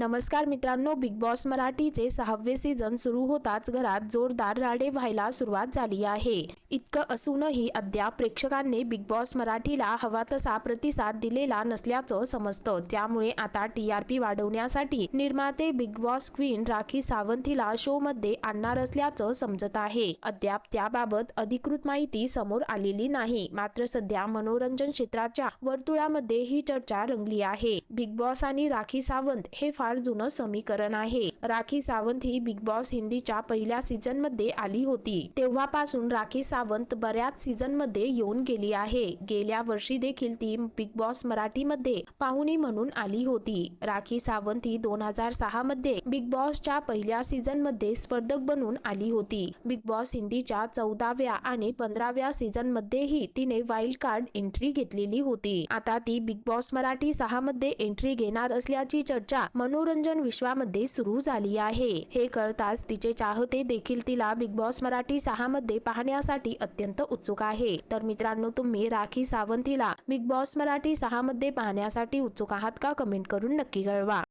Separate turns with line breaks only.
नमस्कार मित्रांनो big boss मराठीचे सहावे सीझन सुरू होताच घरात जोरदार राडे व्हायला सुरुवात झाली आहे. इतकं असूनही अद्याप प्रेक्षकांनी बिग बॉस मराठीला हवा तसा प्रतिसाद दिलेला नसल्याचं समजतं. त्यामुळे आता टी आर पी वाढवण्यासाठी निर्माते Bigg Boss queen Rakhi Sawant हिला शो मध्ये आणणार असल्याचं समजत आहे. अद्याप त्याबाबत अधिकृत माहिती समोर आलेली नाही. मात्र सध्या मनोरंजन क्षेत्राच्या वर्तुळामध्ये ही चर्चा रंगली आहे. बिग बॉस आणि राखी सावंत हे फार फार जुनं समीकरण आहे. राखी सावंत ही बिग बॉस हिंदीच्या पहिल्या सीझनमध्ये आली होती. तेव्हापासून राखी सावंत बऱ्याच सीझनमध्ये येऊन गेली आहे. गेल्या वर्षी देखील ती बिग बॉस मराठी मध्ये पाहुणी म्हणून आली होती. राखी सावंत ही दोन हजार सहा मध्ये बिग बॉसच्या पहिल्या सीझनमध्ये स्पर्धक बनून आली होती. बिग बॉस हिंदीच्या चौदाव्या आणि पंधराव्या सीझन मध्येही तिने वाईल्ड कार्ड एंट्री घेतलेली होती. आता ती बिग बॉस मराठी सहा मध्ये एंट्री घेणार असल्याची चर्चा मनो मनोरंजन विश्वामध्ये सुरू झाली आहे. हे कळताच तिचे चाहते देखील तिला बिग बॉस मराठी सहा मध्ये पाहण्यासाठी अत्यंत उत्सुक आहे. तर मित्रांनो तुम्ही राखी सावंतीला बिग बॉस मराठी सहा मध्ये पाहण्यासाठी उत्सुक आहात का? कमेंट करून नक्की कळवा.